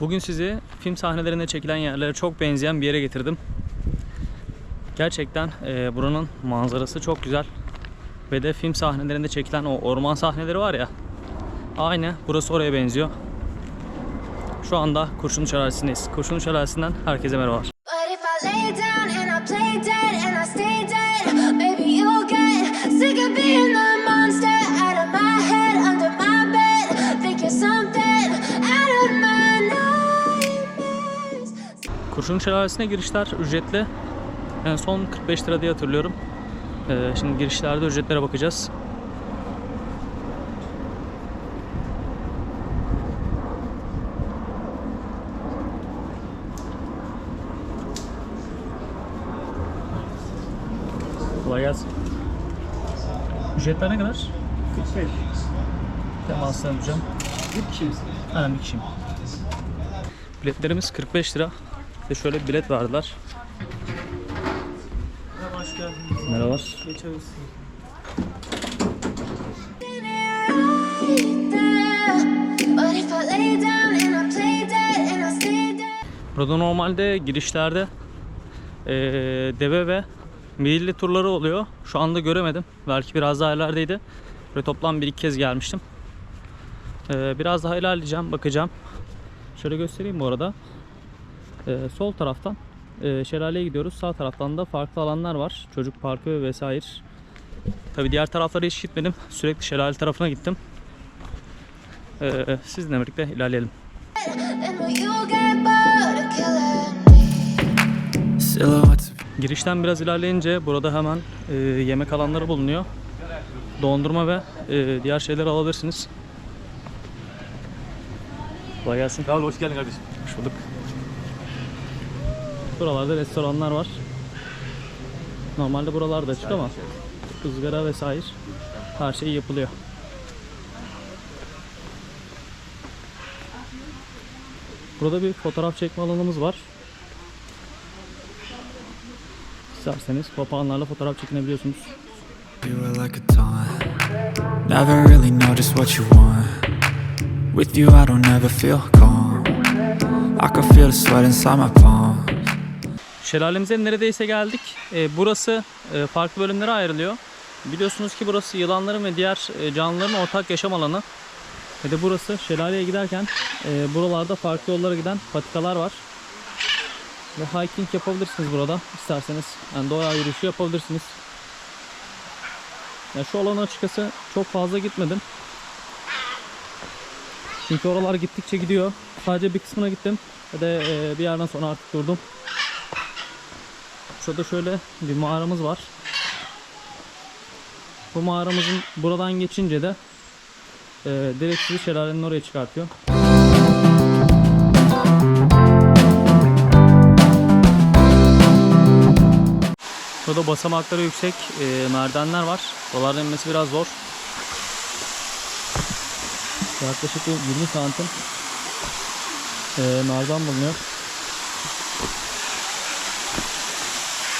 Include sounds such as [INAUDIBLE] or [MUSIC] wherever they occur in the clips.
Bugün sizi film sahnelerinde çekilen yerlere çok benzeyen bir yere getirdim. Gerçekten e, buranın manzarası çok güzel. Ve de film sahnelerinde çekilen o orman sahneleri var ya. Aynı burası oraya benziyor. Şu anda Kurşunlu Şelalesi'ndeyiz. Kurşunlu Şelalesi'nden herkese merhabalar. Kurşunlu Şelalesi'ne girişler ücretli. En son 45 lira diye hatırlıyorum. Ee, şimdi girişlerde ücretlere bakacağız. Kolay gelsin. Ücretler ne kadar? 45. Temasla yapacağım. Bir kişi misin? Aynen bir kişiyim. Biletlerimiz 45 lira. Ve şöyle bilet verdiler. Merhaba, hoş geldiniz. Merhabalar. Burada normalde girişlerde eee, deve ve milli turları oluyor. Şu anda göremedim. Belki biraz daha ilerideydi. Böyle toplam bir iki kez gelmiştim. Eee, biraz daha ilerleyeceğim, bakacağım. Şöyle göstereyim bu arada. Eee, sol taraftan eee, şelaleye gidiyoruz. Sağ taraftan da farklı alanlar var. Çocuk parkı ve vesaire. Tabi diğer taraflara hiç gitmedim. Sürekli şelale tarafına gittim. Eee sizinle birlikte ilerleyelim. Girişten biraz ilerleyince burada hemen e, yemek alanları bulunuyor. Dondurma ve e, diğer şeyler alabilirsiniz. Kolay gelsin. Sağ ol, hoş geldin kardeşim. Buralarda restoranlar var. Normalde buralarda açık ama ızgara vesaire her şey yapılıyor. Burada bir fotoğraf çekme alanımız var. İsterseniz papağanlarla fotoğraf çekinebiliyorsunuz. Never really know just what you want. With you, I don't ever feel calm. I can feel the sweat inside my palms. Şelalemize neredeyse geldik. Ee, burası e, farklı bölümlere ayrılıyor. Biliyorsunuz ki burası yılanların ve diğer e, canlıların ortak yaşam alanı. Ve de burası şelaleye giderken e, buralarda farklı yollara giden patikalar var. Ve hiking yapabilirsiniz burada isterseniz. Yani doğa yürüyüşü yapabilirsiniz. Ya şu alana açıkçası çok fazla gitmedim. Çünkü oralar gittikçe gidiyor. Sadece bir kısmına gittim. Ve de e, bir yerden sonra artık durdum. Şurada şöyle bir mağaramız var. Bu mağaramızın buradan geçince de e, direkt sizi şelalenin oraya çıkartıyor. Burada basamakları yüksek e, merdivenler var. Oralardan inmesi biraz zor. Yaklaşık bir 20 santim e, merdiven bulunuyor.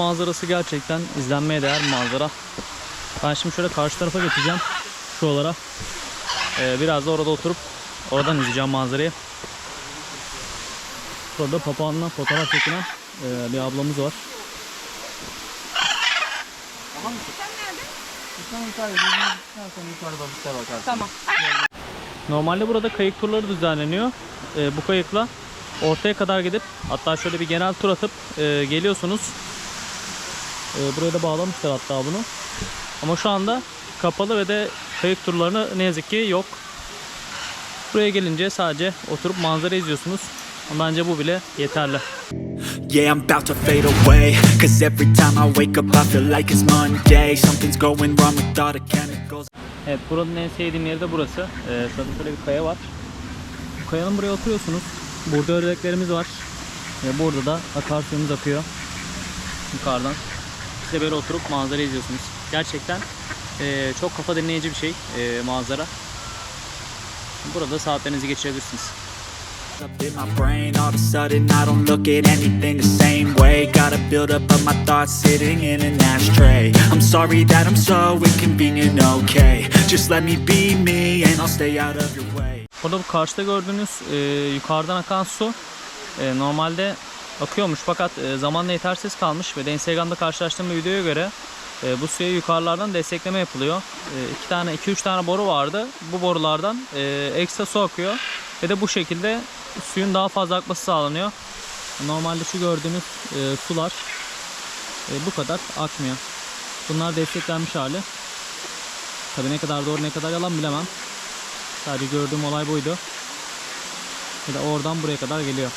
Manzarası gerçekten izlenmeye değer manzara. Ben şimdi şöyle karşı tarafa geçeceğim. Şuralara. Ee, biraz da orada oturup oradan izleyeceğim manzarayı. Burada papağanla fotoğraf çekinen e, bir ablamız var. Sen yukarı gidiyorsun. Sen sonra yukarıda bir şey bakarsın. Tamam. Normalde burada kayık turları düzenleniyor. Ee, bu kayıkla ortaya kadar gidip hatta şöyle bir genel tur atıp e, geliyorsunuz. Ee, buraya da bağlamışlar hatta bunu. Ama şu anda kapalı ve de kayık turlarını ne yazık ki yok. Buraya gelince sadece oturup manzara izliyorsunuz. Ama Bence bu bile yeterli. Yeah, I'm about to fade away. Cause every time I wake up, I feel like it's Monday. Something's going wrong with all the chemicals. Evet buranın en sevdiğim yeri de burası. Ee, şurada şöyle bir kaya var. Bu kayanın buraya oturuyorsunuz. Burada ördeklerimiz var. Ve burada da akarsuyumuz akıyor. Yukarıdan. De böyle oturup manzara izliyorsunuz. Gerçekten ee, çok kafa dinleyici bir şey ee, manzara. Burada saatlerinizi geçirebilirsiniz. Up in my brain, all of a sudden I don't look at anything the same way. Got a build up of my thoughts sitting in an ashtray. I'm sorry that I'm so inconvenient, okay. Just let me be me and I'll stay out of your way. Burada bu karşıda gördüğünüz e, yukarıdan akan su e, normalde akıyormuş fakat e, zamanla yetersiz kalmış ve de Instagram'da karşılaştığım videoya göre e, bu suya yukarılardan destekleme yapılıyor. E, tane, iki üç tane boru vardı. Bu borulardan e, ekstra su akıyor ve de bu şekilde suyun daha fazla akması sağlanıyor. Normalde şu gördüğünüz e, sular e, bu kadar akmıyor. Bunlar desteklenmiş hali. Tabii ne kadar doğru ne kadar yalan bilemem. Sadece gördüğüm olay buydu. Ve de oradan buraya kadar geliyor.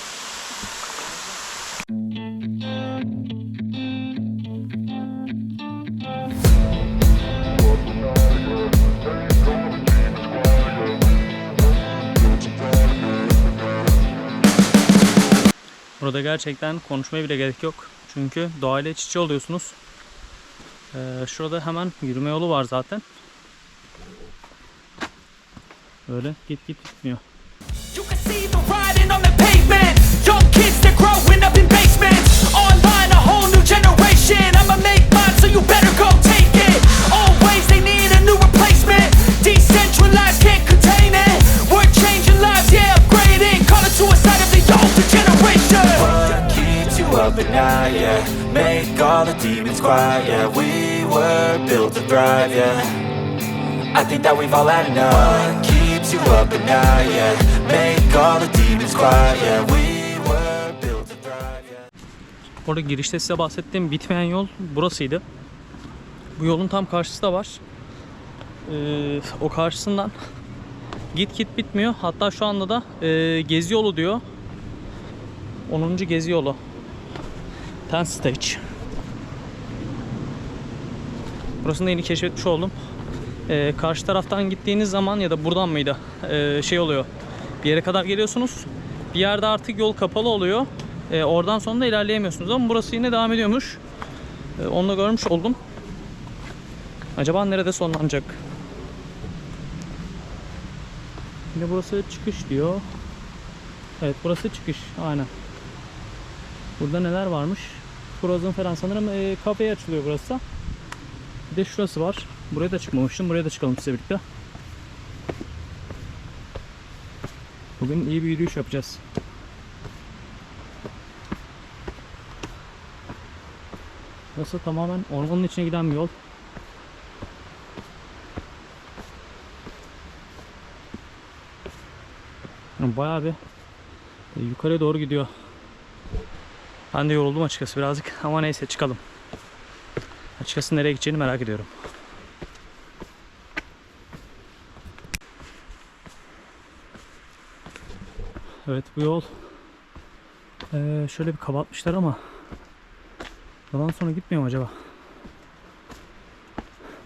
Gerçekten konuşmaya bile gerek yok. Çünkü doğayla iç içe oluyorsunuz. Ee, şurada hemen yürüme yolu var zaten. Böyle git git gitmiyor. You can the growing up in thrive, yeah I think that we've all had enough What keeps you up at night, yeah Make all the demons quiet, yeah We Orada girişte size bahsettiğim bitmeyen yol burasıydı. Bu yolun tam karşısı da var. Ee, o karşısından git git bitmiyor. Hatta şu anda da e, gezi yolu diyor. 10. gezi yolu. 10 stage. Burasını da yeni keşfetmiş oldum. Ee, karşı taraftan gittiğiniz zaman ya da buradan mıydı? Ee, şey oluyor. Bir yere kadar geliyorsunuz. Bir yerde artık yol kapalı oluyor. Ee, oradan sonra da ilerleyemiyorsunuz ama burası yine devam ediyormuş. Ee, onu da görmüş oldum. Acaba nerede sonlanacak? Yine burası çıkış diyor. Evet burası çıkış. Aynen. Burada neler varmış? Frozen falan sanırım e, kafeye açılıyor burası. Bir de şurası var. Buraya da çıkmamıştım. Buraya da çıkalım size birlikte. Bugün iyi bir yürüyüş yapacağız. Burası tamamen ormanın içine giden bir yol. Yani Bayağı bir e, yukarıya doğru gidiyor. Ben de yoruldum açıkçası birazcık [LAUGHS] ama neyse çıkalım. Açıkçası nereye gideceğini merak ediyorum. Evet bu yol eee, şöyle bir kapatmışlar ama Yalan sonra gitmiyor acaba?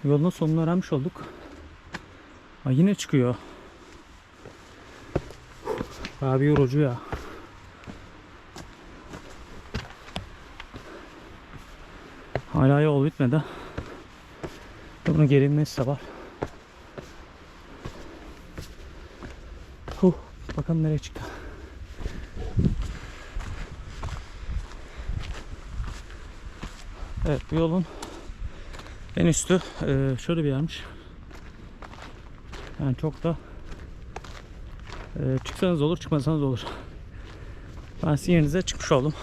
Yolun sonunu öğrenmiş olduk. Aa, yine çıkıyor. Bir yorucu ya. Hala yol bitmedi. Bunun gerilmesi de var. Huh, bakalım nereye çıktı. Evet bu yolun en üstü eee, şöyle bir yermiş. Yani çok da eee, çıksanız olur çıkmasanız olur. Ben sizin yerinize çıkmış oldum.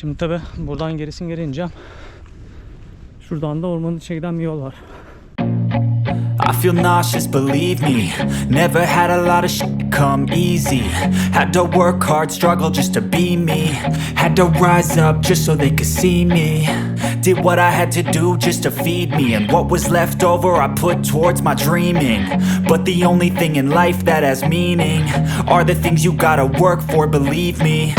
Şimdi tabi buradan gerisin geri ineceğim. Şuradan da ormanın içine giden bir yol var. I feel nauseous, believe me. Never had a lot of shit come easy. Had to work hard, struggle just to be me. Had to rise up just so they could see me. Did what I had to do just to feed me. And what was left over, I put towards my dreaming. But the only thing in life that has meaning are the things you gotta work for, believe me.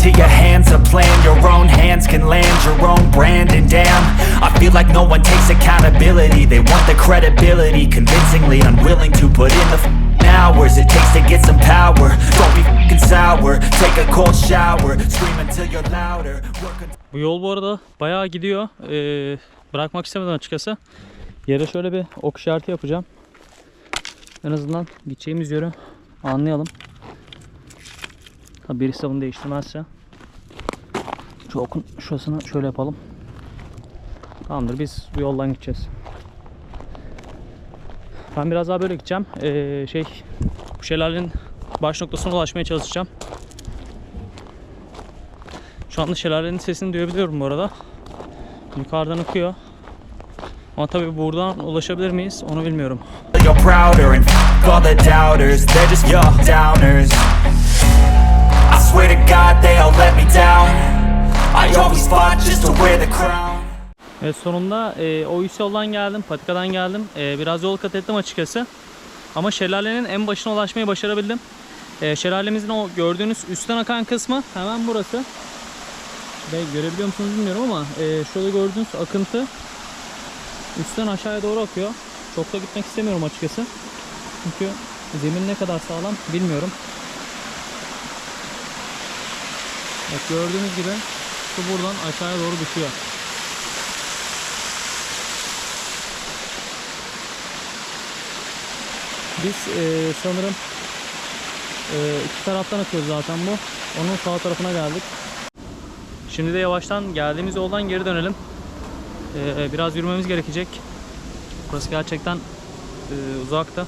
İnto your hands a plan your own hands can land your own brand and damn I feel like no one takes accountability they want the credibility convincingly unwilling to put in the hours it takes to get some power don't be fing sour take a cold shower scream until you're louder Bu yol bu arada bayağı gidiyor. Ee, bırakmak istemedim açıkçası. Yere şöyle bir ok işareti yapacağım. En azından gideceğimiz yönü anlayalım. Ha birisi bunu değiştirmezse. Şu okun şurasını şöyle yapalım. Tamamdır biz bu yoldan gideceğiz. Ben biraz daha böyle gideceğim. Ee, şey bu şelalenin baş noktasına ulaşmaya çalışacağım. Şu anda şelalenin sesini duyabiliyorum bu arada. Yukarıdan akıyor. Ama tabii buradan ulaşabilir miyiz onu bilmiyorum. Swear to God they all let me down I always fought just to wear the crown Evet sonunda e, o üst geldim, patikadan geldim. E, biraz yol kat ettim açıkçası. Ama şelalenin en başına ulaşmayı başarabildim. E, şelalemizin o gördüğünüz üstten akan kısmı hemen burası. Ve görebiliyor musunuz bilmiyorum ama e, şurada gördüğünüz akıntı üstten aşağıya doğru akıyor. Çok da gitmek istemiyorum açıkçası. Çünkü zemin ne kadar sağlam bilmiyorum. Evet gördüğünüz gibi su buradan aşağıya doğru düşüyor. Biz e, sanırım e, iki taraftan akıyor zaten bu. Onun sağ tarafına geldik. Şimdi de yavaştan geldiğimiz yoldan geri dönelim. E, biraz yürümemiz gerekecek. Burası gerçekten e, uzakta.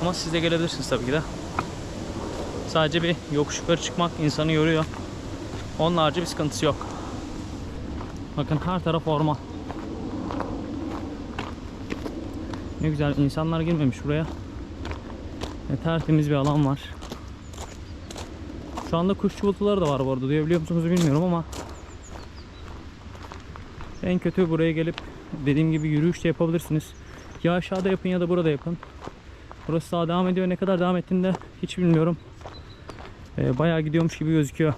Ama siz de gelebilirsiniz tabii ki de. Sadece bir yokuş yukarı çıkmak insanı yoruyor. Onun harici bir sıkıntısı yok. Bakın her taraf orman. Ne güzel insanlar girmemiş buraya. Ne tertemiz bir alan var. Şu anda kuş çuvaltıları da var bu arada. Duyabiliyor musunuz bilmiyorum ama en kötü buraya gelip dediğim gibi yürüyüş de yapabilirsiniz. Ya aşağıda yapın ya da burada yapın. Burası daha devam ediyor. Ne kadar devam ettiğini de hiç bilmiyorum. Ee, bayağı gidiyormuş gibi gözüküyor.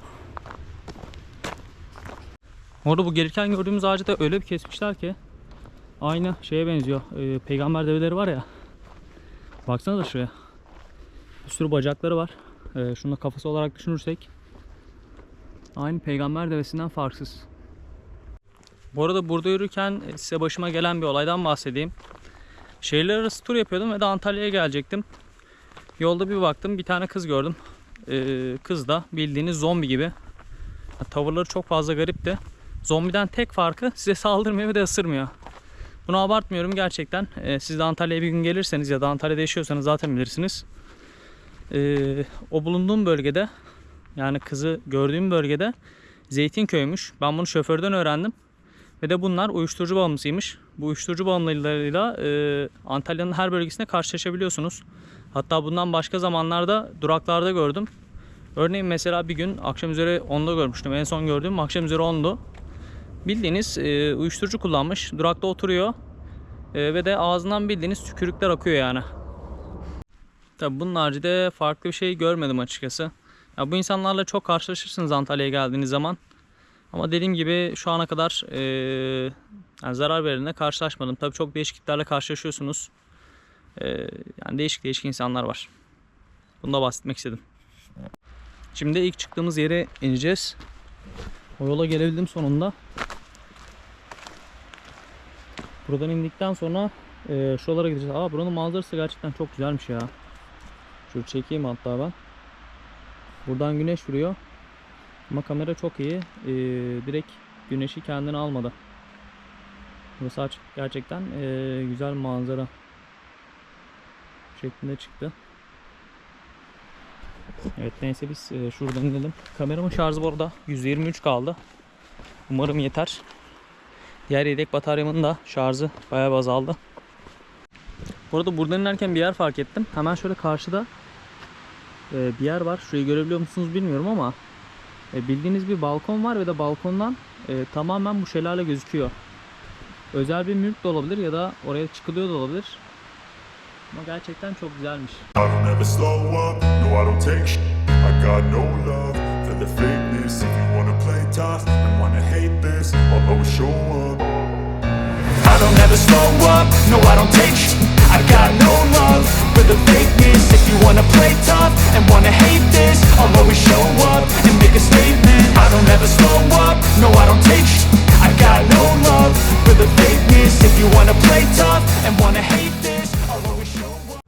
Orada bu gelirken gördüğümüz ağacı da öyle bir kesmişler ki aynı şeye benziyor. Ee, peygamber develeri var ya. Baksana da şuraya. Bir sürü bacakları var. Ee, şunu da kafası olarak düşünürsek aynı peygamber devesinden farksız. Bu arada burada yürürken size başıma gelen bir olaydan bahsedeyim. Şehirler arası tur yapıyordum ve de Antalya'ya gelecektim. Yolda bir baktım bir tane kız gördüm. Ee, kız da bildiğiniz zombi gibi. Tavırları çok fazla garipti. Zombiden tek farkı size saldırmıyor ve de ısırmıyor. Bunu abartmıyorum gerçekten. Ee, siz de Antalya'ya bir gün gelirseniz ya da Antalya'da yaşıyorsanız zaten bilirsiniz. Ee, o bulunduğum bölgede yani kızı gördüğüm bölgede Zeytinköy'müş. Ben bunu şoförden öğrendim. Ve de bunlar uyuşturucu bağımlısıymış. Bu uyuşturucu bağımlılarıyla e, Antalya'nın her bölgesinde karşılaşabiliyorsunuz. Hatta bundan başka zamanlarda duraklarda gördüm. Örneğin mesela bir gün akşam üzeri 10'da görmüştüm. En son gördüğüm akşam üzeri 10'du. Bildiğiniz e, uyuşturucu kullanmış. Durakta oturuyor. E, ve de ağzından bildiğiniz tükürükler akıyor yani. Tabi bunun haricinde farklı bir şey görmedim açıkçası. Ya bu insanlarla çok karşılaşırsınız Antalya'ya geldiğiniz zaman. Ama dediğim gibi şu ana kadar e, yani zarar verene karşılaşmadım. Tabii çok değişik tiplerle karşılaşıyorsunuz. E, yani değişik değişik insanlar var. Bunu da bahsetmek istedim. Şimdi ilk çıktığımız yere ineceğiz. O yola gelebildim sonunda. Buradan indikten sonra e, şuralara gideceğiz. Aa buranın manzarası gerçekten çok güzelmiş ya. Şöyle çekeyim hatta ben. Buradan güneş vuruyor. Ama kamera çok iyi. Ee, direkt güneşi kendine almadı. Burası açık. Gerçekten ee, güzel manzara şeklinde çıktı. Evet neyse biz ee, şuradan inelim. Kameramın şarjı bu arada 123 kaldı. Umarım yeter. Diğer yedek bataryamın da şarjı bayağı azaldı. Bu arada buradan inerken bir yer fark ettim. Hemen şöyle karşıda ee, bir yer var. Şurayı görebiliyor musunuz bilmiyorum ama e, bildiğiniz bir balkon var ve de balkondan e, tamamen bu şelale gözüküyor. Özel bir mülk de olabilir ya da oraya çıkılıyor da olabilir. Ama gerçekten çok güzelmiş. I I don't ever slow up, no I don't take sh- I got no love for the fakeness If you wanna play tough and wanna hate this I'll always show up and make a statement. I don't ever slow up, no I don't take sh- I got no love for the fakeness If you wanna play tough and wanna hate this I'll always show up.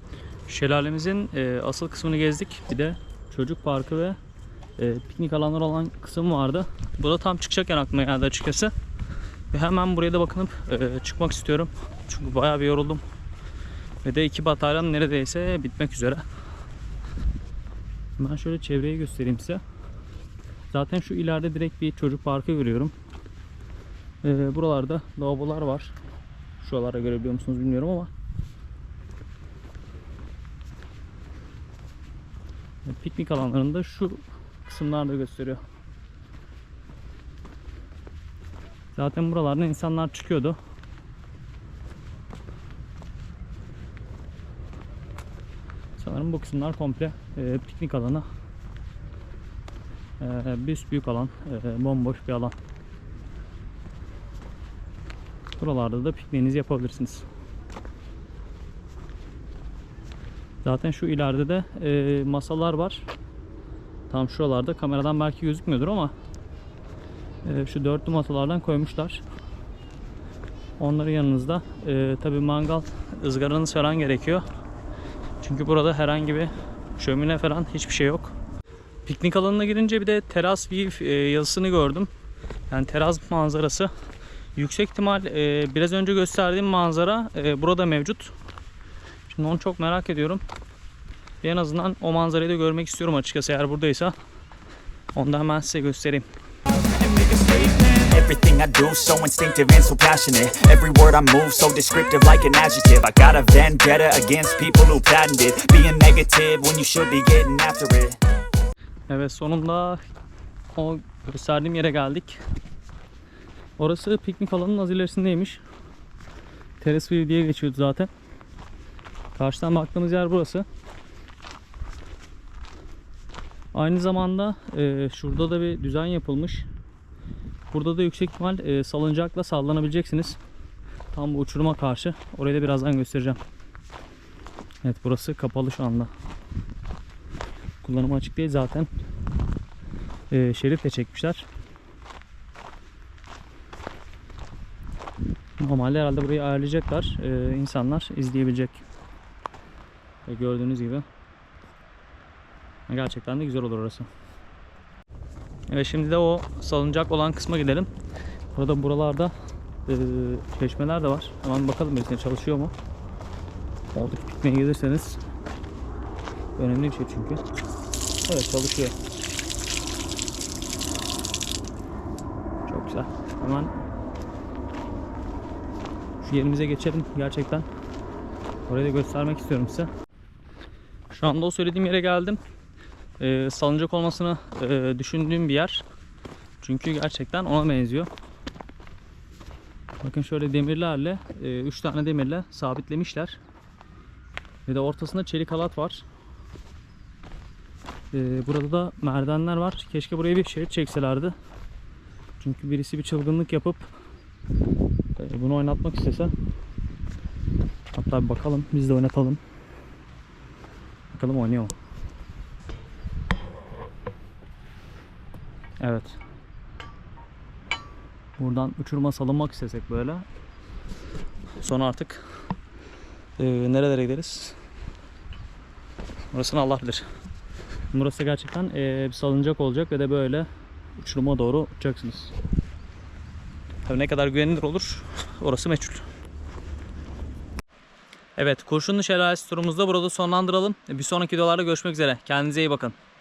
Şelalemizin e, asıl kısmını gezdik. Bir de çocuk parkı ve e, piknik alanları olan kısım vardı. Bu da tam çıkacakken aklıma geldi açıkçası. Ve hemen buraya da bakınıp e, çıkmak istiyorum. Çünkü bayağı bir yoruldum. Ve de iki bataryan neredeyse bitmek üzere. Ben şöyle çevreyi göstereyim size. Zaten şu ileride direkt bir çocuk parkı görüyorum. E, buralarda lavabolar var. Şuralara görebiliyor musunuz bilmiyorum ama piknik alanlarında şu kısımlarda gösteriyor. Zaten buralarda insanlar çıkıyordu. Sanırım bu kısımlar komple e, piknik alanı. E, büyük büyük alan, e, bomboş bir alan. Buralarda da pikniğinizi yapabilirsiniz. Zaten şu ileride de e, masalar var. Tam şuralarda kameradan belki gözükmüyordur ama e, şu dörtlü masalardan koymuşlar. Onların yanınızda e, tabi mangal ızgaranız falan gerekiyor. Çünkü burada herhangi bir şömine falan hiçbir şey yok. Piknik alanına girince bir de teras view e, yazısını gördüm. Yani teras manzarası. Yüksek ihtimal e, biraz önce gösterdiğim manzara e, burada mevcut. Şimdi onu çok merak ediyorum. En azından o manzarayı da görmek istiyorum açıkçası eğer buradaysa. Onu da hemen size göstereyim. Everything I do so instinctive and so passionate. Every word I move so descriptive like an adjective. I got a vendetta against people who patented being negative when you should be getting after it. Evet sonunda o gösterdiğim yere geldik. Orası piknik alanının az ilerisindeymiş. Terrace View diye geçiyordu zaten. Karşıdan baktığımız yer burası. Aynı zamanda e, şurada da bir düzen yapılmış. Burada da yüksek ihtimal e, salıncakla sallanabileceksiniz. Tam bu uçuruma karşı. Orayı da birazdan göstereceğim. Evet burası kapalı şu anda. Kullanıma açık değil zaten. E, şeritle çekmişler. Normalde herhalde burayı ayarlayacaklar. E, insanlar izleyebilecek. E, gördüğünüz gibi. Gerçekten de güzel olur orası. Evet şimdi de o salıncak olan kısma gidelim. Burada buralarda e, çeşmeler de var. Hemen bakalım birisine çalışıyor mu? Oradaki pikniğe gelirseniz önemli bir şey çünkü. Evet çalışıyor. Çok güzel. Hemen şu yerimize geçelim gerçekten. Orayı da göstermek istiyorum size. Şu anda o söylediğim yere geldim. Ee, salıncak olmasını e, düşündüğüm bir yer. Çünkü gerçekten ona benziyor. Bakın şöyle demirlerle 3 tane demirle sabitlemişler. Ve de ortasında çelik halat var. Ee, burada da merdivenler var. Keşke buraya bir şerit çekselerdi. Çünkü birisi bir çılgınlık yapıp e, bunu oynatmak istese. Hatta bir bakalım biz de oynatalım. Bakalım oynuyor mu? Evet. Buradan uçuruma salınmak istesek böyle. Sonra artık e, nerelere gideriz? Orasını Allah bilir. Burası gerçekten e, bir salıncak olacak ve de böyle uçuruma doğru uçacaksınız. Tabii ne kadar güvenilir olur orası meçhul. Evet Kurşunlu Şelalesi turumuzda burada sonlandıralım. Bir sonraki videolarda görüşmek üzere. Kendinize iyi bakın.